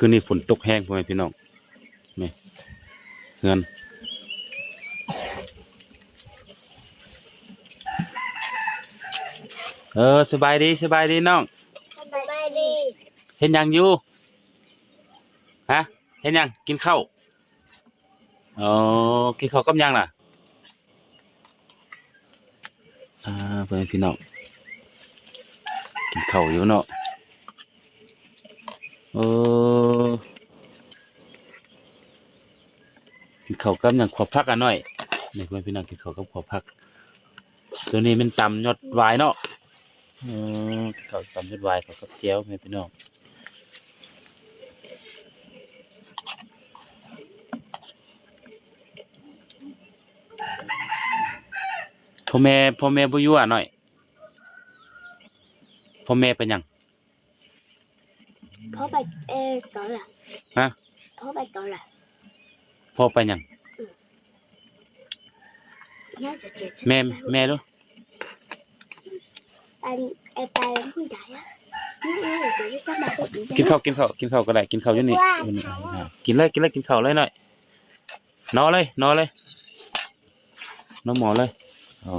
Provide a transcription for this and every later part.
คืนนี้ฝนตกแห้งพ่อแม่พี่น้องนี่เงินเออสบายดีสบายดีน้องสบายดีเห็นยังอยู่ฮะเห็นยังกินข้าวอ๋อกินข้าวกับยังล่ะอ่าพ่อแม่พี่น้องกินข้าวอยู่เนาะ เออกินข้าวกับหยังขวบพักกันหน่อยนี่พ่อแม่พี่น้องกินข้าวกับขวบพัก ตัวนี้มันตำยอดวายเนาะเออข้าวตำยอดวายกับข้าวเจียวพ่อแม่พี่น้องพ่อแม่พ่อแม่บ่ยู่อะหน่อยพ่อแม่เป็นยัง พ่อไปเออก่อนล่ะฮะ พ่อไปก่อนล่ะพ่อไปหยังน่าจะเจ็บแม่แม่ดูอันไอไปผู้ใหญ่อะนี่นี่เดี๋ยวจะมาพูดอีกกินข้าวกินข้าวกินข้าวก็ได้กินข้าวอยู่นี่อยู่นี่อ่ากินเลยกินเลยกินข้าวเลยหน่อยนอนเลยนอนเลยนอนหมอเลยอ๋อ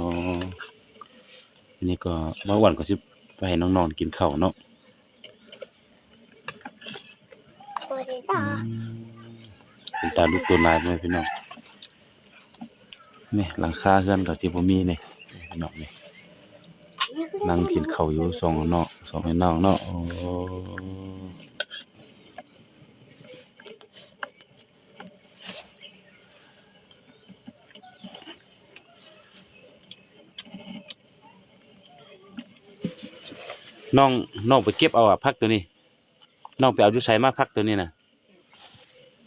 อันนี่ก็เมื่อวันก็สิไปให้น้องนอนกินข้าวเนาะ โอ้ย ต่อเป็นตาลูกตัวลายไหมพี่น้องนี่หลังคาเฮือนก็สิบมีนี่พี่น้องนี่นั่งกินข้าอยู่สองเนาะสองไอ้น้องเนาะโอ้น้องน้องไปเก็บเอาอะพักตัวนี้ น้องไปเอาจุใส่มาพักตัวนี้นะ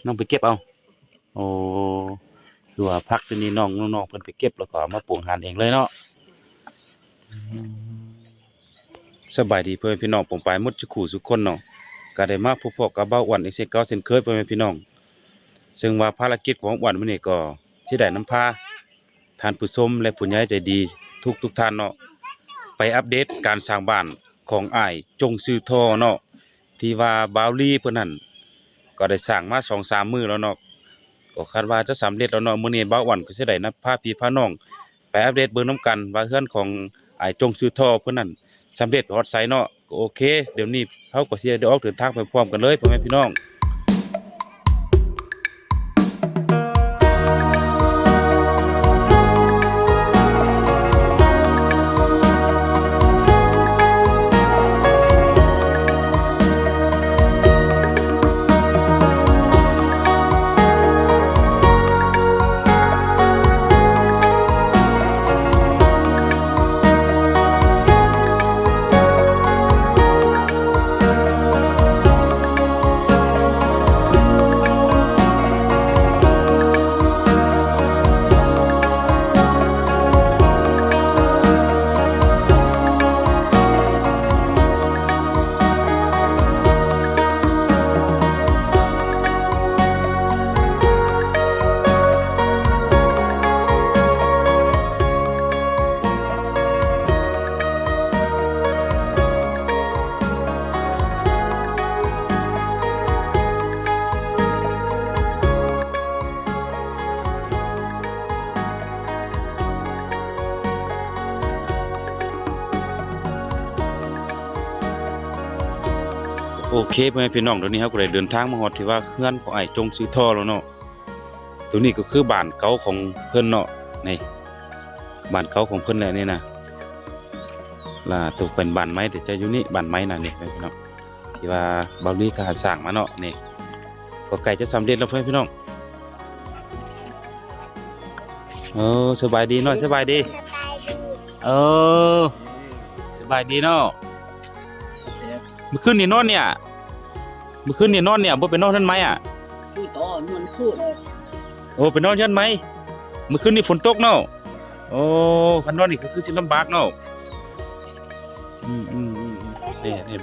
น้องไปเก็บเอาโอ้คือว่าพักตัวนี้น้องน้องเพิ่นไปเก็บแล้วก็เอมาปรุงอาหารเองเลยเนาะสบายดีเพื่อนพี่น้องผมไปหมดจุขู่สุกคนเนาะก็ได้มาพบพบกับเบ้าอ้วนอีกเช่นเก่าเช่นเคยเพื่อนพี่น้อง ซึ่งว่าภารกิจของอ้วนมื้อนี้ก็สิได้น้ำพาทานผู้ชมและผู้ใหญ่ใจดี ทุกทุกท่านเนาะไปอัปเดตการสร้างบ้านของอ้ายจงซื้อทอเนาะที่ว่าบาวลีเพิ่นนั่น ก็ได้สั่งมาสองสามมื้อแล้วเนาะก็คาดว่าจะสำเร็จแล้วเนาะมื้อนี้บ่าวอ่อนก็สิได้นำพาพี่พาน้อง ไปอัปเดตเบิ่งนํกัน ว่าเฮือนของไอ้จงซื้อท่อเพิ่นนั่นสำเร็จฮอดไซเนาะก็โอเค เดี๋ยวนี้เขาก็สิได้ออกเดินทางไปพร้อมกันเลยพ่อแม่พี่น้อง โอเคพ่อแม่พี่น้องเดี๋ยวนี้เขาก็ได้เดินทางมาฮอดที่ว่าเฮือนของไอ้จงซื้อท่อแล้วเนาะตัวนี้ก็คือบ้านเก่าของเพิ่อนเนาะนี่บ้านเก่าของเพิ่อนแหละนี่นะล่ะตกเป็นบ้านไม้แต่จะอยู่นี่บ้านไม้น่ะนี่พี่น้องที่ว่าเบาลีก็หาสร้างมาเนาะนี่ก็ใกล้จะสำเร็จแล้วเพื่อแม่พี่น้องเออสบายดีเนาะสบายดีสบายดีเออสบายดีเนาะเมื่อคืนนี่นอนเนี่ย เมื่อคืนนี่นอนเนี่ยบ่ไปนอนท่านไหมอะพูดต่อนวลพูดโอ้ไปนอนท่านไหมเมื่อคืนนี่ฝนตกเนาะโอ้พันนอนนี่ก็คือสิลำบากเนาะอืมอืมอืมอืมนี่นี่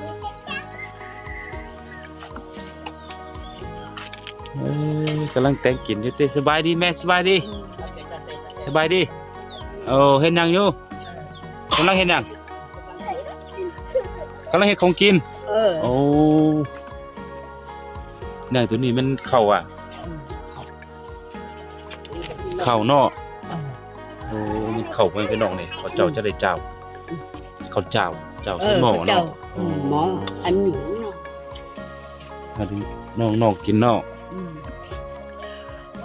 เอ้ยกำลังแต่งกินอยู่เต้สบายดีแม่สบายดีสบายดีโอ้เห็นยังอยู่กำลังเห็นยังกำลังเห็นของกินเออโอ้ อย่างตัวนี้มันเข้าอะ เข้าเนาะโอ้มันเข้าไปพี่น้องนี่เขาเจ้าจะได้เจ้า เขาเจ้า เจ้าเอใส่อหม้อเจ้าเนาะอืมหมออันหนูเนาะมาดูน้องๆกินเนาะอืม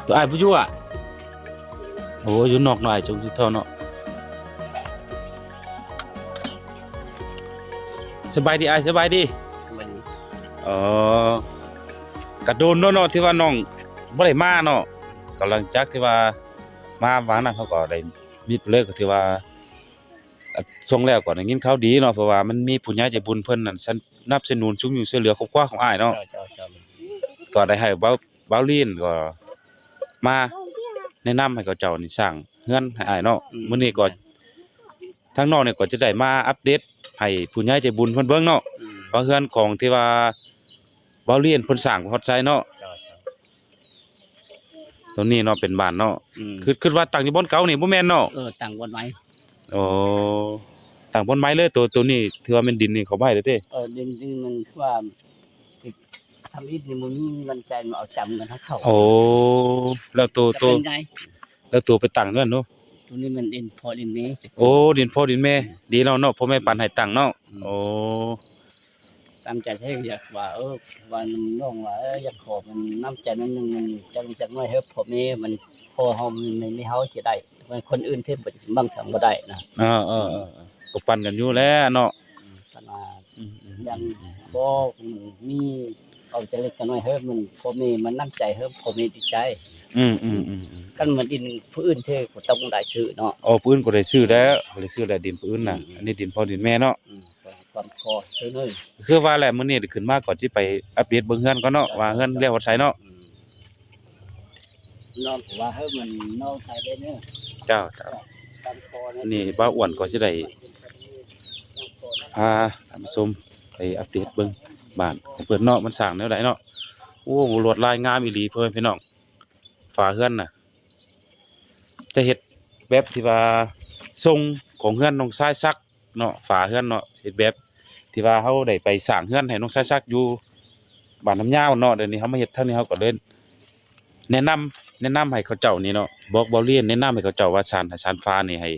ตัวอ้ายผู้อยู่อะโอ้อยู่นอกหน่อยจงสิเท่าเนาะสบายดีอ้ายสบายดีมันเออ กระโดนเนาะเนาะที่ว่าน้องบ่ได้มาเนาะกำลังจักที่ว่ามาวางนั้นเขาก็ได้มีเลิกก็ถือว่าอะส่งแล้วก็ได้ยินข่าวดีเนาะเพราะว่ามันมีผู้ใหญ่ใจบุญเพิ่นนั่นสนับสนุนชุมอยู่ช่วยเหลือครอบครัวของอ้ายเนาะเจ้าเจ้าเจ้าก็ได้ให้เบาเบาลีนก็มาแนะนำให้เขาเจ้านี่สร้างเฮือนให้อ้ายเนาะมื้อนี้ก็ทางนอกนี่ก็จะได้มาอัปเดตให้ผู้ใหญ่ใจบุญเพิ่นเบิ่งเนาะอืมว่าเฮือนของที่ว่าเบาเลียนเพิ่นสร้างฮอดใจเนาะเจ้าเจ้าตัวนี้เนาะเป็นบ้านเนาะอืมคือคือว่าตั้งอยู่บนเก่านี่บ่แม่นเนาะเออตั้งบนไว้โอ้ตั้งบนไม้เลยตัวตัวนี้ถือว่าเป็นดินนี่เขาไว้เด้อเด้เออดินดินมันว่าทำอิฐนี่มันมีมันใจมันเอาจำกันทั้งเข้าโอ้แล้วตัวจะตัวเป็นไงแล้วตัวไปตั้งนั่นเนาะตัวนี้มันดินพอดินนี้โอ้ดินพ่อดินแม่ ดีแล้วเนาะพ่อแม่ปันให้ตั้งเนาะโอ้ ตามใจให้อยากว่าเออว่าน้องว่าเอยากขอมันน้ำใจนั้นนึงมันจังจังน้อยเฮ้ยผมนี่มันพอเฮามันไม่เฮาสิได้มันคนอื่นที่บ่บางทางบ่ได้นะเออเออก็ปั่นกันอยู่แล้วเนาะขนาดอืมอืมยังบ่มีเอาใจเล็กน้อยเฮ้ยมันผมนี่มันน้ำใจเฮ้ยผมนี่ดีใจอืมอืมอืมกันเหมือนดินผู้อื่นเท่ก็ต้องได้ชื่อเนาะโอ้ปืนก็ได้ซื้อแล้วได้ซื้อแล้วดินปืนน่ะอันนี้ดินพ่อดินแม่เนาะ อืมความพอซื้อเลยคือว่าแหละมื้อนี้ขึ้นมาก่อนสิไปอัปเดตเบิ่งเฮือนก่อนเนาะว่าเฮือนแล้ววัดไสเนาะอืมน้องว่าเฮ้ยมันน้องใครได้เนาะเจ้าเจ้าความพอนี่บ้าอ้วนก็สิได้ พาท่านผู้ชมไปอัปเดตเบิ่งบ้านของเพิ่นเนาะมันสร้างแนวใดเนาะโอ้ลวดลายงามอีหลีเพิ่นพี่น้องฝาเฮือนน่ะ จะเฮ็ดแบบที่ว่าทรงของเฮือนน้องชายซักเนาะฝาเฮือนเนาะเฮ็ดแบบ ที่ว่าเฮาได้ไปสร้างเฮือนให้น้องชายซักอยู่บ้านน้ำยาวเนาะเดี๋ยวนี้เฮามาเฮ็ดทางนี้เฮาก็เล่นแนะนำแนะนำให้เขาเจ้านี่เนาะบอกบ่เรียนแนะนำให้เขาเจ้าว่าสารสารฟ้านี่ให้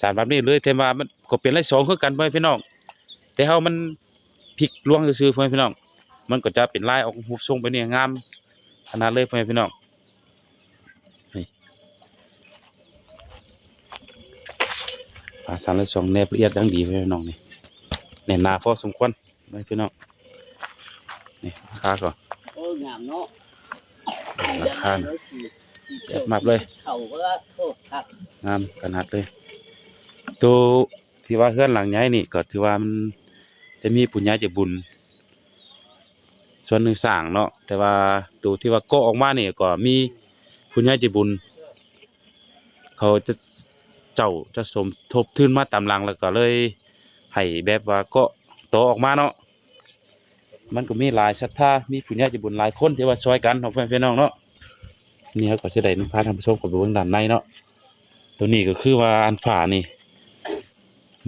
สารแบบนี้เลยแต่ว่ามันก็เป็นไรสองคือกันเพ่อนพี่น้องแต่เฮามันพลิกลวงซื่อเพ่อนพี่น้อง มันก็จะเป็นลายออกรูปทรงไปเนี่ยงามขนาดเลยเพ่อนพี่น้องภาษาละสองแนบละเอียดดังดีพี่น้องนี่ แน่นหนาพอสมควรไว้พี่น้องนี่ราคาก่อนโอ้งามเนาะราคาน่ะเจ็บมากเลยเขาก็ว่าโอ้ครับงามขนาดเลยตัวที่ว่าเฮือนหลังใหญ่นี่ก็ถือว่ามันจะมีปุญญาใจะบุญ ส่วนหนึ่งสร้างเนาะแต่ว่าตัวที่ว่าก็ออกมาเนี่ยก็มีปุญญาใจะบุญ เขาจะเจ้าจะสมทบทุนมาตามหลังแล้วก็เลย ให้แบบว่าก็โตออกมาเนาะมันก็มีหลายศรัทธามีปุญญาใจะบุญหลายคนที่ว่าช่วยกันของเพื่อนพี่น้องเนาะนี่เขาก็จะได้นำพาท่านผู้ชมกับไปเบื้องด้านในเนาะตัวนี้ก็คือว่าอันฝานี่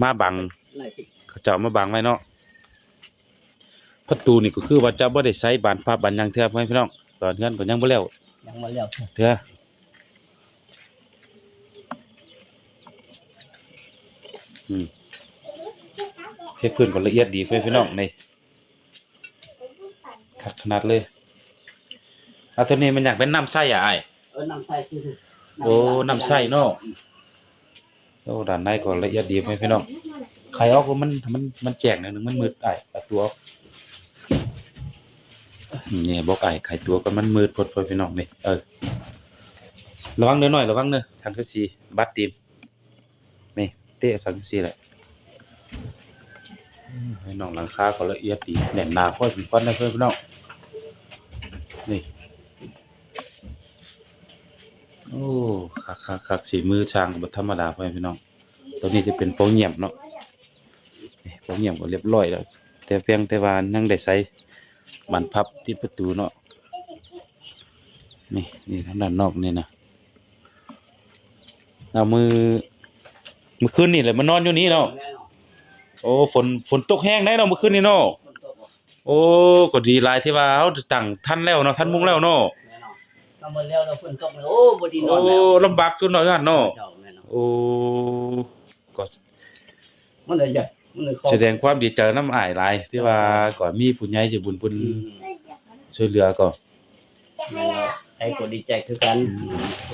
มาบังไหนที่เขาเจ้ามาบังไว้เนาะประตูนี่ก็คือว่าเจ้าบ่ได้ใช้บานฟ้าบานหยังเทื่อเพื่อนพี่น้องตอนเงินก็ยังบ่แล้วยังมาแล้วเถื่ออืม เทพื้นก็ละเอียดดีเพื่อนพี่น้องนี่ขัดขนาดเลยเอาตัวนี้มันอยากเป็นน้ำใสอะไอ้ายเออน้ำใส่ซื่อๆโอ้น้ำใส่เนาะโอ้ด้านในก็ละเอียดดีเพื่อนพี่น้องไข่ออกว่ามันมันมันแจกหน่อยหนึงมันมืดไอ้ายเอาตัวออกนี่บอกไอ้ายไข่ตัวก็มันมืดพดเพื่อนพี่น้องนี่เออระวังเด้อหน่อยระวังเด้อทางกระสีบัดตีนนี่เตะทางกระสีแหละอืม ให้น้องหลังคาก็ละเอียดดีแน่นหนาค่อยเป็นควันนะเพื่อนพี่น้องนี่โอ้คักคักคักสีมือช่างบธรรมดาเพื่อนพี่น้องตัวนี้จะเป็นโปงเงียบเนาะโปงเงียบก็เรียบร้อยแล้วแต่เพียงแต่ว่ายังได้ใส่บานพับติดประตูเนาะนี่นี่ทางด้านนอกนี่นะเอามือมือคืนนี่แหละมานอนอยู่นี่เนาะ โอ้ฝนฝนตกแห้งได้เนาะเมื่อคืนนี่เนาะคนโตบอกโอ้ก็ดีหลายที่ว่าเฮาตั้งทันแล้วเนาะทันมุงแล้วเนาะแม่นอนทำมาแล้วเราฝนตกเลยโอ้บ่ดีนโอ้อนแล้วลำบากสุดเนาะงั้นเนาะเจ้าแม่นอนโอ้ก็มันเลยใหญ่มันเลยคอแสดงความดีใจน้ำอ้ายหลายที่ว่าก็มีผู้ใหญ่ใจบุญเพิ่นอืมช่วยเหลือก็ ไอ้ก็ดีใจคือกัน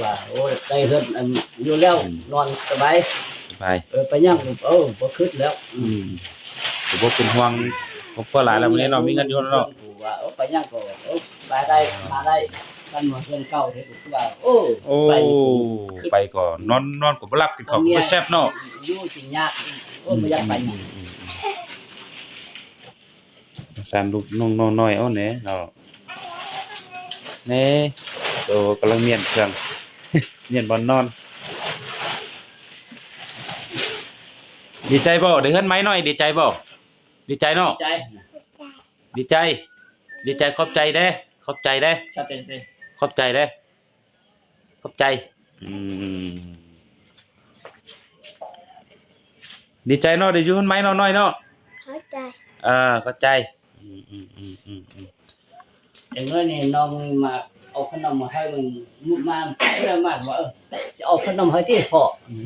ว่าโอ้ได้เฮ็ดอันอยู่แล้วนอนสบาย สบายเออไปย่างเออบ่คิดแล้ว อืมก็บ่เป็นห่วงครอบครัวหลายแล้วมื้อนี้เนาะมีเงินอยู่เนาะว่าเออไปย่างก็เออไปได้มาได้กันมาเพื่อนเก่าเฮ็ดว่าโอ้โอ้ไปไปก็นอนนอนก็บ่หลับกินข้าวก็บ่แซ่บเนาะอยู่สิยากโอ้บ่อยากไปหยังสามลูกน้องๆน้อยเอาแหน่เนาะแหน่โตกำลังเมียนเครื่องเมียนบ่นอน ดีใจบ่ได้เฮือนไหมหน่อยดีใจบ่ดีใจเนาะใจดีใจ ดีใจขอบใจเด้ขอบใจเด้ชัดเจนเลยขอบใจเด้ขอบใจอืมดีใจเนาะได้อยู่เฮือนไหมเนาะน้อยเนาะเข้าใจอ่าเข้าใจอืมอืมอืมอืมอืมอย่างน้อยนี่น้องมาเอาขนมมาให้มึงมุกมาเพื่อมากว่าเออจะเอาขนมให้ที่พ่อ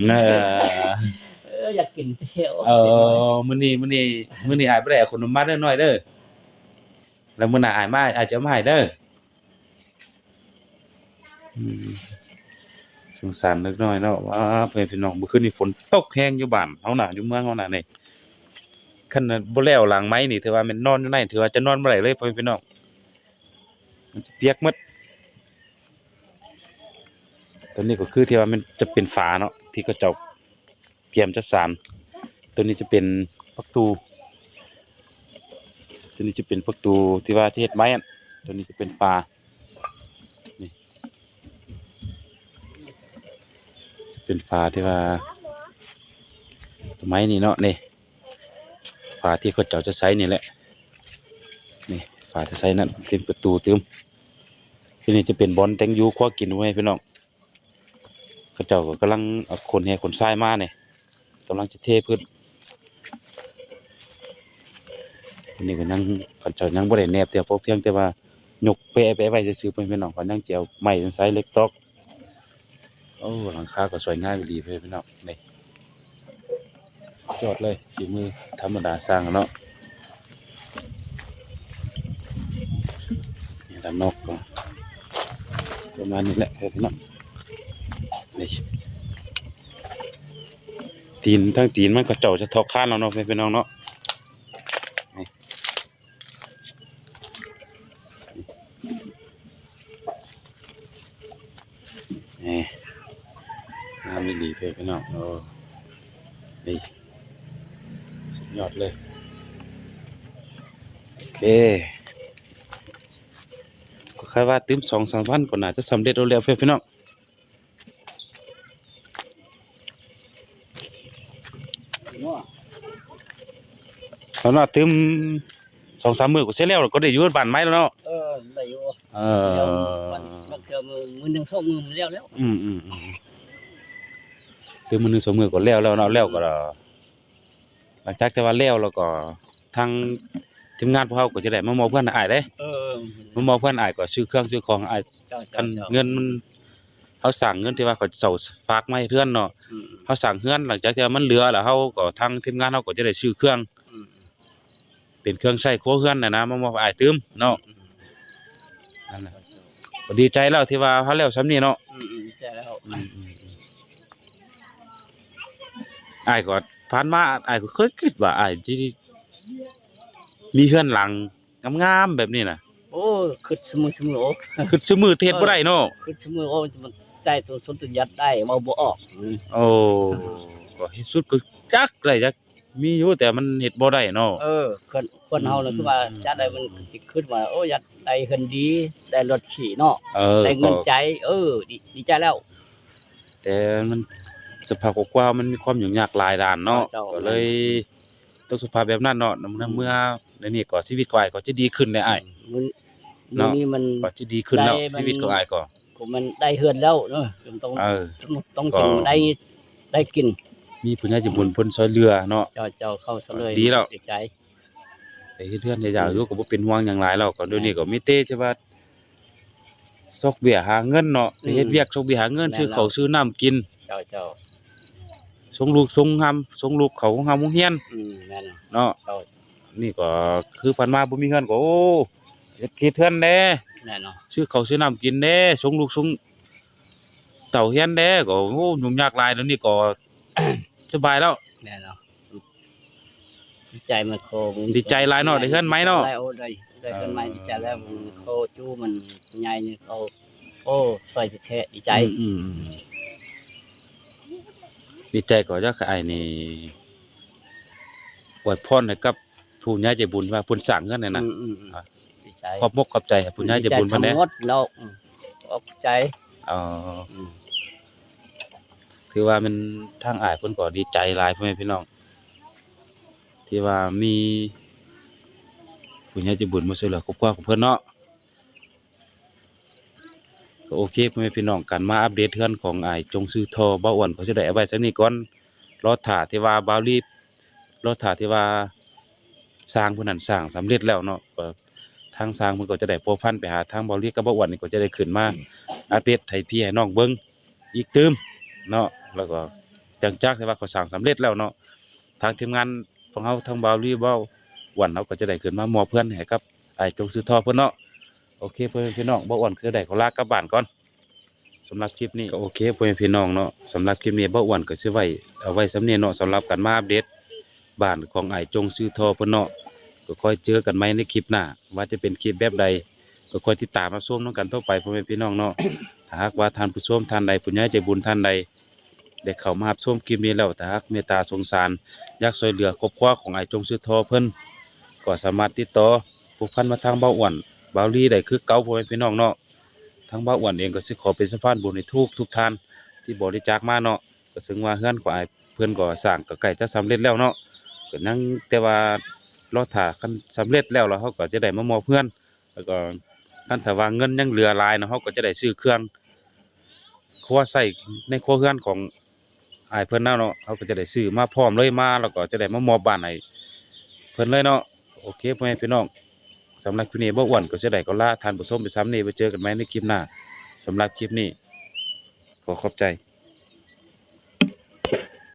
เออเออยากกินเที่ยวเออมื้อนี้มื้อนี้มื้อนี้อายบ่ได้เอาขนมมาเด้อน้อยเด้อแล้วมื้อหน้าอายมาอายจะเอามาให้เด้ออืมสงสารเล็กน้อยเนาะว่าเพิ่นพี่น้องเมื่อคืนนี้ฝนตกแฮงอยู่บ้านเฮาน่ะอยู่เมืองเฮาน่ะนี่คันน่ะบ่แล้วหลังไม้นี่ถือว่าม่นนอนอยู่ในถือว่าจะนอนบ่ได้เลยพ่อพี่น้องมันจะเปียกหมดตัวนี้ก็คือที่ว่ามันจะเป็นฝาเนาะที่เขาเจ้า เกียมจะสานตัวนี้จะเป็นประตู ตัวนี้จะเป็นประตูที่ว่าที่เฮ็ดไม้อะตัวนี้จะเป็นปลานี่จะเป็นฝาที่ว่าไม้นี่เนาะนี่ฝาที่เขาเจ้าจะใช้นี่แหละ นี่ฝาจะใช้นั่นเต็มประตูเติมที่นี่จะเป็นบอลแตงยูคว้ากินไว้ให้พี่น้องเขาเจ้าก็กำลังเอาคนแห่คนทรายมาเนี่ย กำลังจะเทพื้นอันนี่ก็ยังกันจ้ายังบ่ได้แนบแต่พอเพียงแต่ว่ายกแปะไปไว้ซื่อเพิ่นพี่น้องก็ยังสิเอาไม้ไซส์เล็กตอกโอ้หลังคาก็สวยงามดีเพิ่นพี่น้องนี่ยอดเลยสีมือธรรมดาสร้างเนาะนี่ด้านนอกก็ประมาณนี้แหละเพิ่นพี่น้องนี่ ตีนทั้งตีนมันก็เจ้าจะทอกข้านแล้วเนาะพี่น้องเนาะนี่นี่งามดีๆพี่น้องโอ้นี่สุดยอดเลย โอเค ก็คาดว่าตื้มสองสามวันก็น่าจะสำเร็จเร็วๆพี่น้อง งัว แล้วเนาะตื้มสองสามมื้อก็เสร็จแล้วก็ได้อยู่บ้านไม้แล้ วเนาะเออได้อยู่เอเดี๋ยวอมันมันเกือบมือมือหนึ่งสองมือมันแล้วแล้วอืมอืมอืมตื้มมื้อหนึงสองมื้อก็แล้วแล้วเนาะแล้วก็หลังจากที่ว่าแล้วแล้วก็ทางทีมงานพวกเราก็จะได้มามอบเพื่อนอ้ายเด้เออมามอบเพื่อนอ้ายก็ซื้อเครื่องซื้อของอ้ายเจ้ากัเจ้านเจ้าเงินมันเขาสั่งเงินที่ว่าเขาเสาฝากมาให้เพื่อนเนาะอืมเขาสั่งเฮือนหลังจากที่ว่ามันเหลือแล้วเขาก็ทางทีมงานเขาก็จะได้ซื้อเครื่องอืม เป็นเครื่องใช้ครัวเฮือนน่ะนะมามอบให้อ้ายตื้มเนาะอืมนั่นน่ะก็ดีใจแล้วที่ว่าเขาแล้วซ้ำนี้เนาะอืมอืมใช่แล้วอืมอืมอืมอ้ายก็ผ่านมาอ้ายก็เคยคิดว่าอ้ายที่มีเฮือนหลังงามๆแบบนี้น่ะโอ้คือสมุนสมุนโอ้คือซื้อมือเทศบ่ได้เนาะคือสมุนโอ้มันใจตัวสนตัวยัดได้มาบ่ออกอืม โอ้ก็ที่สุดก็จักเลยจัก มีอยู่แต่มันเฮ็ดบ่ได้เนาะ เออคนคนเฮาน่ะคือว่าจัดได้มันสิขึ้นมาโอ้ยัดได้เงินดีได้รถขี่เนาะเออได้เงิก็นใจ เออดีดีใจแล้ว แต่มันสภาพกว่ามันมีความยุ่งยากหลายด้านเนาะเจ้าก็เลยต้องสภาพแบบนั้นเนาะนำเมื่อในนี้ก็ชีวิตก็อ้ายก็จะดีขึ้นได้อ้ายมันเนาะนี่มันก็จะดีขึ้นแล้วได้มันชีวิตของอ้ายก็ผมมันได้เฮือนแล้วเนาะต้องเออต้องต้องก็กินได้ได้กิน มีผู้ใหญ่ใจบุญเพิ่นช่วยเหลือเนาะ เจ้าเจ้าเข้าซะเลยดีแล้วดีใจไปเฮ็ดเรือนยาวๆอยู่ก็บ่เป็นห่วงหยังหลายแล้วก็เดี๋ยวนี้ก็มีแต่ใช่ว่าซอกเบี้ยหาเงินเนาะไปเฮ็ดเวียกซอกเบี้ยหาเงินซื้อข้าวซื้อน้ำกินเจ้าเจ้าส่งลูกส่งหํส่งลูกเขาหำโรงเรียนอืมแม่นน่ะเนาะ เจ้านี่ก็คือผ่านมาบ่มีเงินก็โอ้เฮ็ดเฮ็ดเทือนแน่แน่นอนซื้อข้าวซื้อน้ำกินแน่ส่งลูกส่งเต่าเฮียนแน่ก็โอ้ยุ่งยากหลายแล้วนี่ก็ สบายแล้ว แน่นอนดีใจมันโคงดีใจหลายเนาะได้เฮือนไหมเนาะ ได้โอ้ได้ได้เฮือนไหมดีใจแล้วมันโคจู้มันใหญ่นี่เขาโอ้ซอยแท้ดีใจ อืมอืมอืมดีใจก็จะไอ้นี่อวยพรให้กับผู้ใหญ่ใจบุญว่าเพิ่นสร้างเงินนั่นน่ะ อืมอืมอืมอะดีใจขอบมกขอบใจให้ผู้ใหญ่ใจบุญเพิ่นดีแน่ใจทั้งหมดแล้วอืมขอบใจเอ่ออืม ถือว่ามันทางอ้ายเพิ่นก็ดีใจหลายพ่อแม่พี่น้อง ที่ว่ามีผู้ใหญ่ใจบุญมาช่วยเหลือครอบครัวของเพิ่นเนาะก็โอเคพ่อแม่พี่น้องกันมาอัปเดตเทือนของอ้ายจงซื้อทอเบาอ้วนเขาจะได้เอาไว้ซะนี้ก่อนรอถ่าที่ว่าบาวรีบรอถ่าที่ว่าสร้างผู้นั้นสร้างสำเร็จแล้วเนาะก็ทางสร้างเพิ่นก็จะได้พัวพันไปหาทางบาวรีกับเบาอ้วนนี่ก็จะได้ขึ้นมาอัปเดตให้พี่ให้น้องเบิ่งอีกเติมเนาะ แล้วก็จังจักที่ว่าเขาสร้างสำเร็จแล้วเนาะทางทีมงานของเฮาทางบาวรีเบาอ้วนเฮาก็จะได้ขึ้นมามอเพื่อนให้กับอ้จงซื้อทอเพิ่อนเนาะโอเคเพื่อนพี่น้องเบาอ้วนคือได้ขอลากลับบ้านก่อนสำหรับคลิปนี้โอเคเพื่อแม่พี่น้องเนาะสำหรับคลิปนี้บ่อ้วนก็สิไว้เอาไว้สำเนียเนาะสำหรับการมาอัปเดตบ้านของไอ้จงซื้อทอเพิ่อนเนาะก็ค่อยเจอกันใหมในคลิปหน้าว่าจะเป็นคลิปแบบใดก็ค่อยติดตามมาชมนํกันต่อไปพ่อแม่พี่น้องเนาะหากว่าท่านผู้ชมท่านใดผู้ใหญ่ใจบุญท่านใด ได้เข้ามารับชมคลิปนี้แล้วถ้าหากเมตตาสงสารอยากช่วยเหลือครอบครัวของไอ้จงซื้อทอเพิ่นก็สามารถติดต่อผูกพันมาทางเบาอ้วนเบาลีได้คือเก่าพ่อแม่พี่น้องเนาะทางเบ้าอ้วนเองก็สิขอเป็นสะพานบุญให้ทุกทุกท่านที่บริจาคมาเนาะก็ซึ่งว่าเฮือนของอ้าเพิ่อนก็สร้างก็ใกล้จะสำเร็จแล้วเนาะก็นั่งแต่ว่ารอถ้าคันสำเร็จแล้วแล้วเฮาก็จะได้มามอบเพื่อนแล้วก็คันถ้าว่าเงินยังเหลือลายเนาะเฮาก็จะได้ซื้อเครื่องครัวใส่ในครัวเฮือนของ อ้ายเพื่อนน้าเนาะเขาก็จะได้ซื้อมาพร้อมเลยมาแล้วก็จะได้มามอบบ้านให้เพื่อนเลยเนาะโอเคพ่อแม่พี่น้องสำหรับคลิปนี้บ่อ้วนก็จะได้ก็ล่าทานผสมไปซ้ำนี่ไปเจอกันไหมในคลิปหน้าสำหรับคลิปนี้ขอขอบใจ